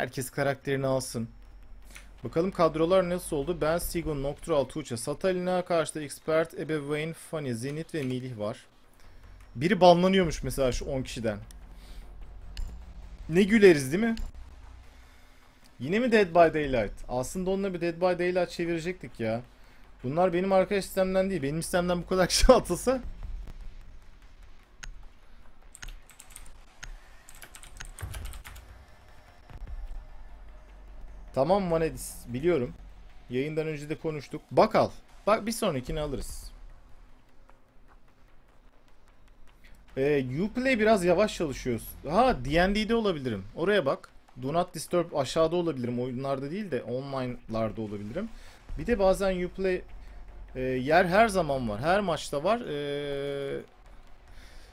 Herkes karakterini alsın. Bakalım kadrolar nasıl oldu? Ben, Sigon, Noctral, Tuğçe, Satalina karşıda Expert, Ebeveyn, Fanny, Zenit ve Melih var. Biri banlanıyormuş mesela şu 10 kişiden. Ne güleriz değil mi? Yine mi Dead by Daylight? Aslında onunla bir Dead by Daylight çevirecektik ya. Bunlar benim arkadaş sistemden değil. Benim sistemden bu kadar kişi atılsa. Tamam Vanedis biliyorum. Yayından önce de konuştuk. Bak al. Bak bir sonrakini alırız. Ee, Uplay biraz yavaş çalışıyoruz. Ha D&D'de olabilirim. Oraya bak. Do not disturb aşağıda olabilirim. Oyunlarda değil de online'larda olabilirim. Bir de bazen Uplay e, yer her zaman var. Her maçta var. Ee,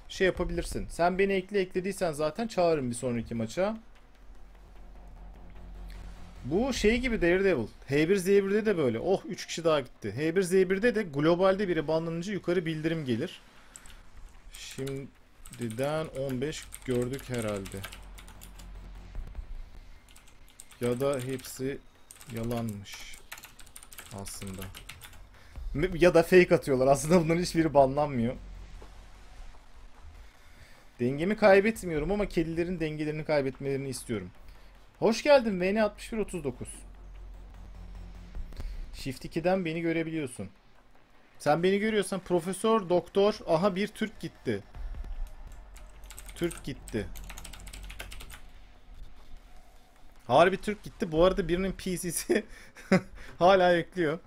şey yapabilirsin. Sen beni ekle eklediysen zaten çağırırım bir sonraki maça. Bu şey gibi Daredevil. H1Z1'de de böyle. Oh 3 kişi daha gitti. H1Z1'de de globalde biri banlanınca yukarı bildirim gelir. Şimdiden 15 gördük herhalde. Ya da hepsi yalanmış. Aslında. Ya da fake atıyorlar. Aslında bunların hiçbiri banlanmıyor. Dengemi kaybetmiyorum ama kedilerin dengelerini kaybetmelerini istiyorum. Hoş geldin VN6139. Shift 2'den beni görebiliyorsun. Sen beni görüyorsan profesör, doktor, aha bir Türk gitti. Türk gitti. Harbi Türk gitti. Bu arada birinin PC'si hala ekliyor.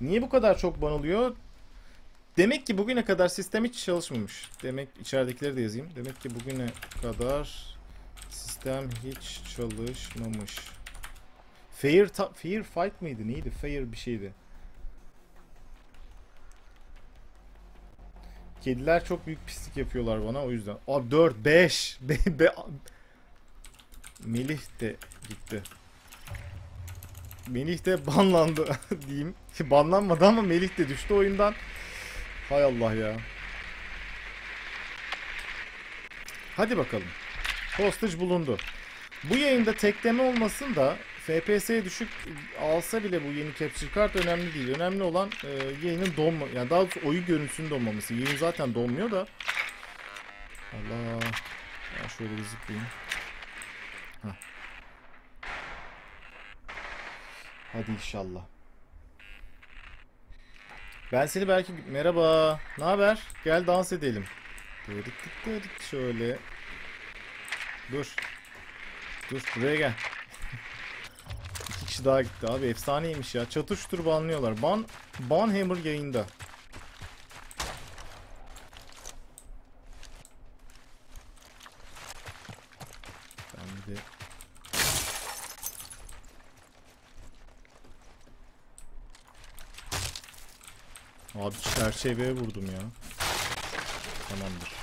Niye bu kadar çok banılıyor? Demek ki bugüne kadar sistem hiç çalışmamış. Demek içeridekileri de yazayım. Demek ki bugüne kadar sistem hiç çalışmamış. Fair, fair fight mıydı? Neydi? Fair bir şeydi. Kediler çok büyük pislik yapıyorlar bana o yüzden. Abi 4, 5. Be, be, Melih de gitti. Melih de banlandı diyeyim. Banlanmadı ama Melih de düştü oyundan. Hay Allah ya. Hadi bakalım. Hostage bulundu. Bu yayında tekleme olmasın da FPS düşük alsa bile bu yeni capture kart önemli değil. Önemli olan e, yayının donma yani daha doğrusu oyun görüntüsünün donmaması. Yayın zaten donmuyor da. Allah. Ya şöyle bir zıplayayım. Heh. Hadi inşallah. Ben seni belki merhaba. Ne haber? Gel dans edelim. Şöyle. Dur. Dur buraya gel. İki kişi daha gitti abi. Efsaneymiş ya. Çatır çutur banlıyorlar. Ban, Banhammer yayında. Ben de Abi çerçeveye vurdum ya. Tamamdır.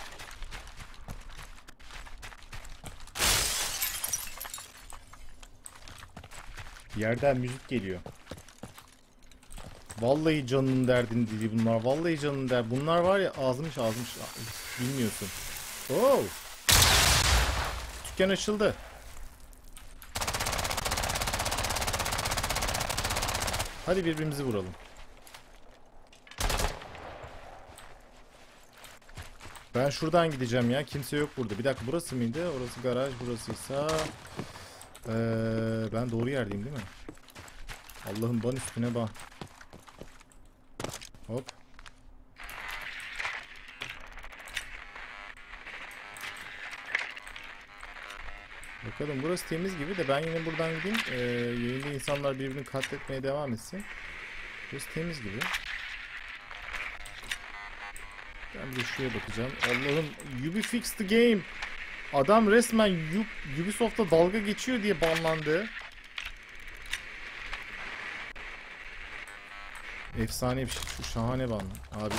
Yerden müzik geliyor. Vallahi canının derdini dili bunlar. Vallahi canının der. Bunlar var ya azmış azmış. Bilmiyorsun. Oo. Dükkan açıldı. Hadi birbirimizi vuralım. Ben şuradan gideceğim ya. Kimse yok burada. Bir dakika burası mıydı? Orası garaj. Burasıysa... Ee, ben doğru yerdeyim değil mi? Allah'ım ban üstüne ban. Hop. Bakalım burası temiz gibi de ben yine buradan gideyim. Ee, yayında insanlar birbirini katletmeye devam etsin. Burası temiz gibi. Ben bir şuraya bakacağım. Allah'ım Ubi fix the game. Adam resmen Ubisoft'ta dalga geçiyor diye banlandı. Efsane bir şey. Şu şahane ban. Abi.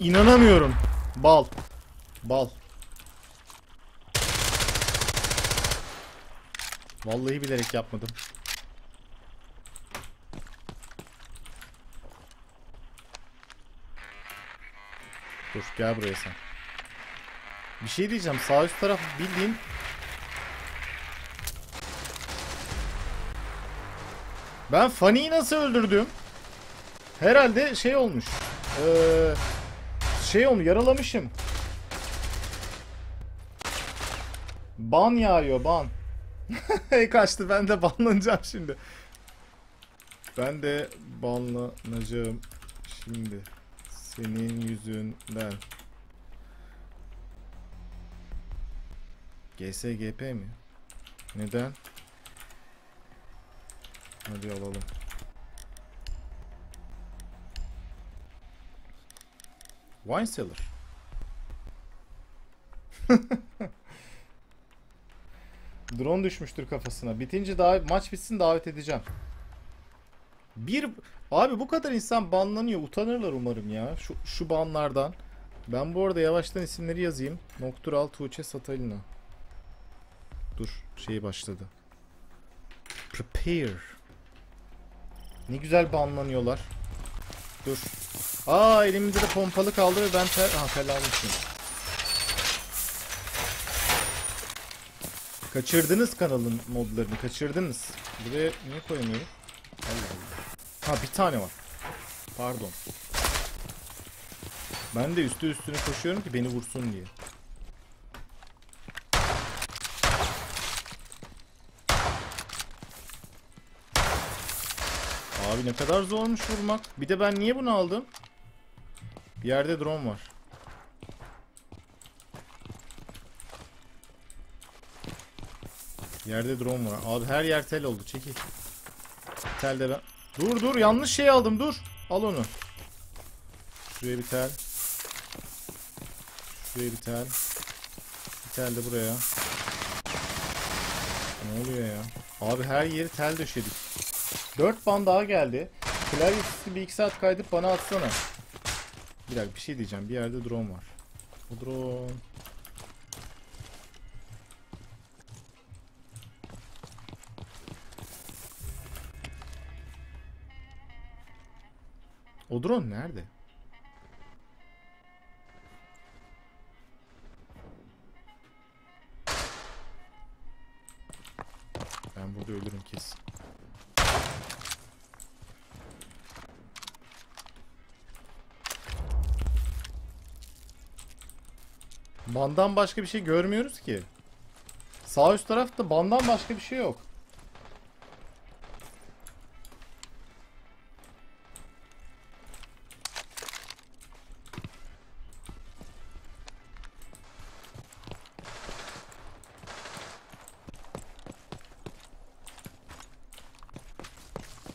İnanamıyorum. Bal. Bal. Vallahi bilerek yapmadım. Dur gel buraya sen. Bir şey diyeceğim. Sağ üst taraf bildiğin Ben Fanny'yi nasıl öldürdüm? Herhalde şey olmuş. Ee, şey olmuş. Yaralamışım. Ban yağıyor ban. Kaçtı ben de banlanacağım şimdi. Ben de banlanacağım şimdi. Senin yüzünden. GSGP mi? Neden? Hadi alalım. Wine cellar. Drone düşmüştür kafasına. Bitince daha maç bitsin davet edeceğim. Bir abi bu kadar insan banlanıyor. Utanırlar umarım ya. Şu şu banlardan. Ben bu arada yavaştan isimleri yazayım. Noktural Tuğçe Satalina. Dur, şeyi başladı. Prepare. Ne güzel banlanıyorlar. Dur. Aa elimde de pompalı kaldı ve ben ter... Tel almışım. Kaçırdınız kanalın modlarını kaçırdınız. Buraya niye koyamıyorum? Allah Allah. Ha bir tane var. Pardon. Ben de üstü üstüne koşuyorum ki beni vursun diye. Abi ne kadar zormuş vurmak. Bir de ben niye bunu aldım? Yerde drone var. Yerde drone var. Abi her yer tel oldu. Çekil. Tel de ben... Dur dur yanlış şey aldım dur. Al onu. Şuraya bir tel. Şuraya bir tel. Bir tel de buraya. Ne oluyor ya? Abi her yeri tel döşedik. 4 ban daha geldi. Klavyesi bir iki saat kaydıp bana atsana. Bir dakika bir şey diyeceğim. Bir yerde drone var. Bu drone. O drone nerede? Bandan başka bir şey görmüyoruz ki. Sağ üst tarafta bandan başka bir şey yok.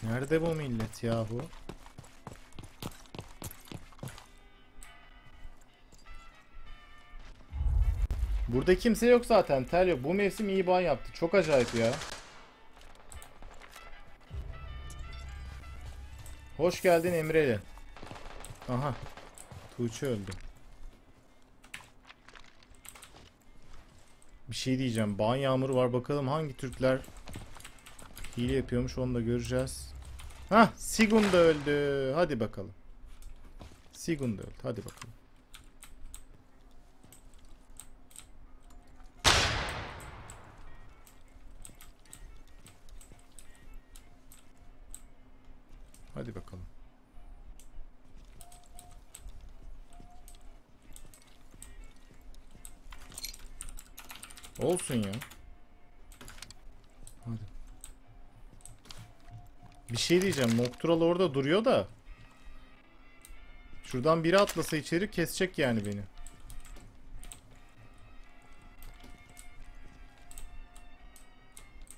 Nerede bu millet yahu? Burada kimse yok zaten. Tel yok. Bu mevsim iyi ban yaptı. Çok acayip ya. Hoş geldin Emre'li. Aha. Tuğçe öldü. Bir şey diyeceğim. Ban yağmuru var. Bakalım hangi Türkler hile yapıyormuş onu da göreceğiz. Hah Sigun da öldü. Hadi bakalım. Sigun da öldü. Hadi bakalım. Bir şey diyeceğim. Noctural orada duruyor da. Şuradan biri atlasa içeri kesecek yani beni.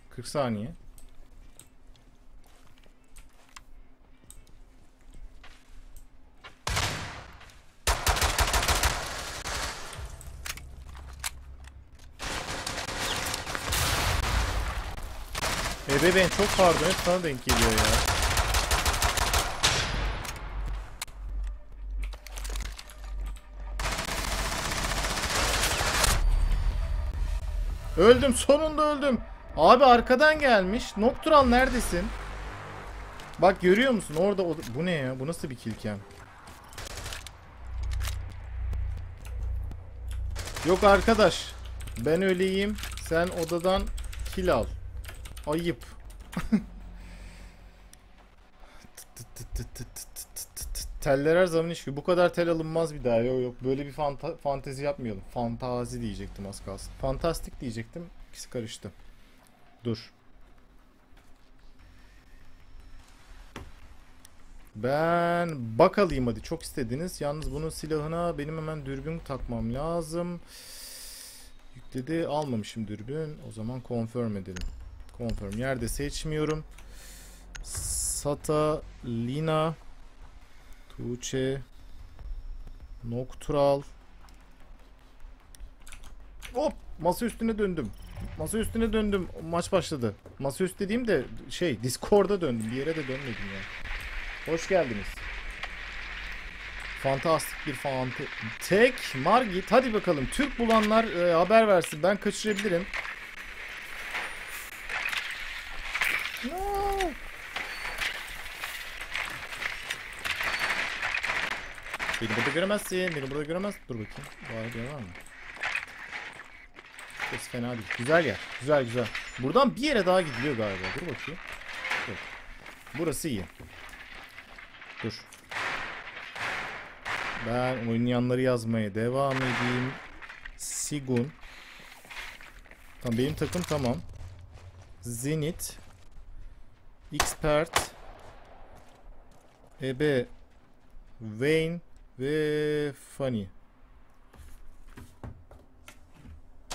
Kırk saniye. Ve ben çok pardon hep sana denk geliyor ya. Öldüm sonunda öldüm. Abi arkadan gelmiş. Nocturnal neredesin? Bak görüyor musun orada o... Bu ne ya? Bu nasıl bir kilkem? Yok arkadaş. Ben öleyim. Sen odadan kill al. Ayıp. Teller her zaman iş gibi. Bu kadar tel alınmaz bir daha. Yok yok. Böyle bir fanta- fantezi yapmayalım. Fantazi diyecektim az kalsın. Fantastik diyecektim. İkisi karıştı. Dur. Ben bak hadi. Çok istediniz. Yalnız bunun silahına benim hemen dürbün takmam lazım. Yükledi. Almamışım dürbün. O zaman confirm edelim. Confirm. Yerde seçmiyorum. Sata, Lina, Tuğçe, Noctral. Hop! Masa üstüne döndüm. Masa üstüne döndüm. Maç başladı. Masa üstü dediğim de şey Discord'a döndüm. Bir yere de dönmedim ya. Hoş geldiniz. Fantastik bir fante... Tek, Margit. Hadi bakalım. Türk bulanlar e, haber versin. Ben kaçırabilirim. Beni burada göremezsin. Beni burada göremez. Dur bakayım. Bir yer var mı? Burası fena değil. Güzel yer. Güzel güzel. Buradan bir yere daha gidiliyor galiba. Dur bakayım. Yok. Burası iyi. Dur. Ben oynayanları yazmaya devam edeyim. Sigun. Tamam benim takım tamam. Zenit. Expert. Ebe. Vayne ve Funny.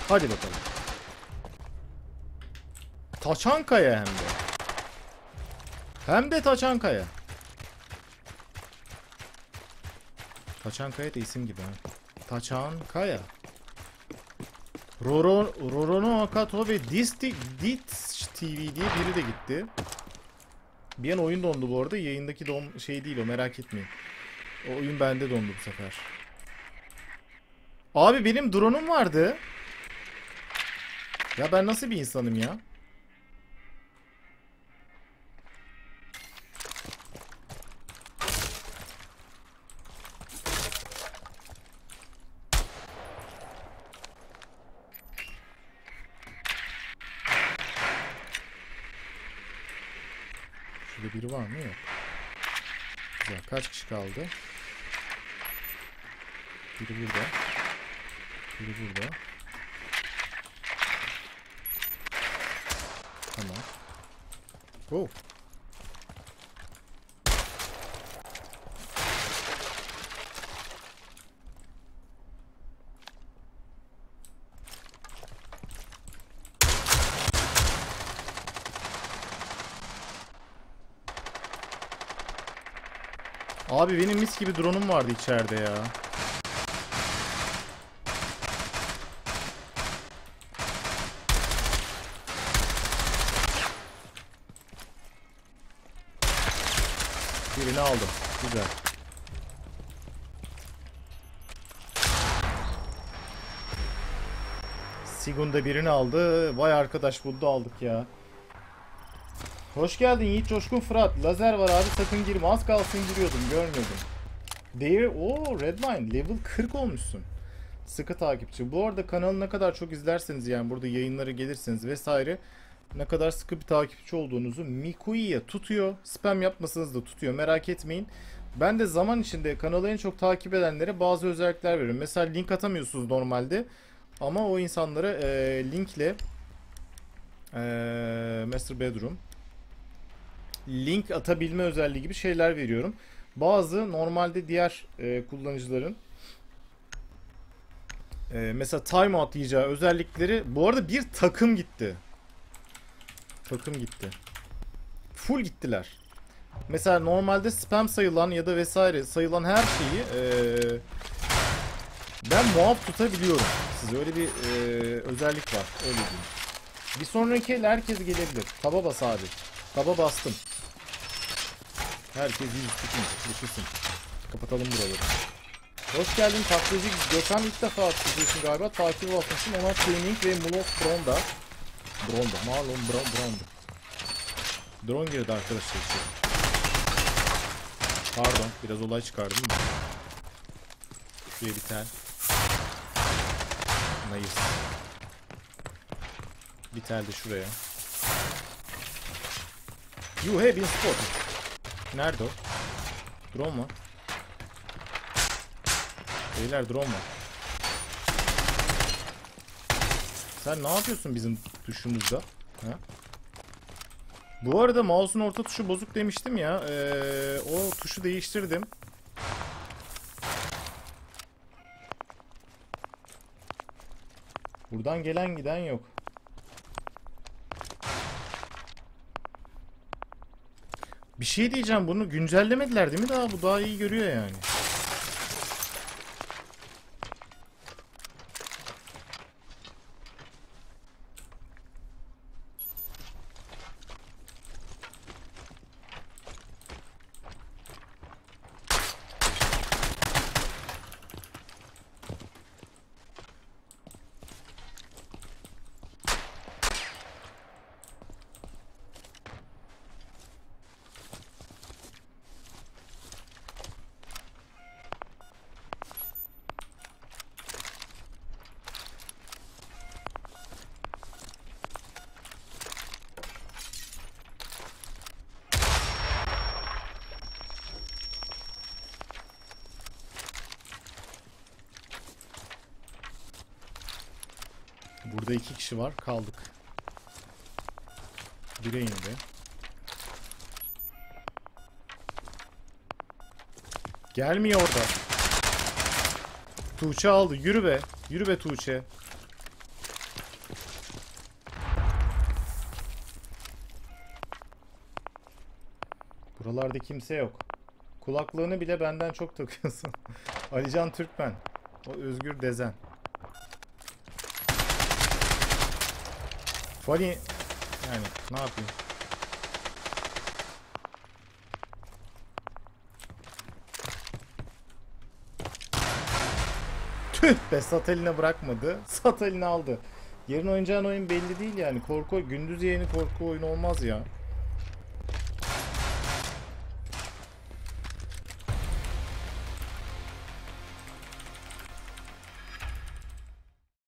Hadi bakalım. Taçankaya hem de. Hem de Taçankaya. Taçankaya da isim gibi ha. Taçankaya. Roro, Rorono Akato ve Disti, Dit TV diye biri de gitti. Bir an oyun dondu bu arada. Yayındaki don şey değil o merak etmeyin. O oyun bende dondu bu sefer. Abi benim drone'um vardı. Ya ben nasıl bir insanım ya? Şurada biri var mı? Yok. Güzel. Kaç kişi kaldı? Biri burada. Biri burada. Tamam. Oh. Abi benim mis gibi drone'um vardı içeride ya. Birini aldım. Güzel. Sigun da birini aldı. Vay arkadaş buldu aldık ya. Hoş geldin Yiğit Coşkun Fırat. Lazer var abi sakın girme. Az kalsın giriyordum görmüyordum. Değer o Redline level 40 olmuşsun. Sıkı takipçi. Bu arada kanalı ne kadar çok izlerseniz yani burada yayınlara gelirseniz vesaire ne kadar sıkı bir takipçi olduğunuzu Mikui'ye tutuyor. Spam yapmasanız da tutuyor merak etmeyin. Ben de zaman içinde kanalı en çok takip edenlere bazı özellikler veriyorum. Mesela link atamıyorsunuz normalde. Ama o insanlara e, linkle e, Master Bedroom link atabilme özelliği gibi şeyler veriyorum. Bazı normalde diğer e, kullanıcıların e, mesela timeout diyeceği özellikleri bu arada bir takım gitti. Takım gitti. Full gittiler. Mesela normalde spam sayılan ya da vesaire sayılan her şeyi e, ben muaf tutabiliyorum. Size öyle bir e, özellik var. Öyle diyeyim. Bir sonraki herkes gelebilir. Taba bas abi. Taba bastım. Herkes yüz tutun. Yaşasın. Kapatalım buraları. Hoş geldin taklacı Gökhan ilk defa atıyorsun galiba. Takip atmışsın. Ona Gaming ve Mulos Bronda. Bronda. Marlon Bron Bronda. Drone girdi arkadaşlar içeri. Pardon. Biraz olay çıkardım mı? Şuraya bir tel. Nice. Bir tel de şuraya. You have been spotted. Nerede o? Drone mu? Beyler drone mu? Sen ne yapıyorsun bizim tuşumuzda? Ha? Bu arada mouse'un orta tuşu bozuk demiştim ya. Ee, o tuşu değiştirdim. Buradan gelen giden yok. Bir şey diyeceğim bunu güncellemediler değil mi daha? Bu daha iyi görüyor yani. Burada iki kişi var. Kaldık. Bire indi. Gelmiyor orada. Tuğçe aldı. Yürü be. Yürü be Tuğçe. Buralarda kimse yok. Kulaklığını bile benden çok takıyorsun. Alican Türkmen. O Özgür Dezen. Funny yani ne yapayım? Tüh be sat eline bırakmadı. Sat eline aldı. Yarın oynayacağın oyun belli değil yani. Korku gündüz yayını korku oyunu olmaz ya.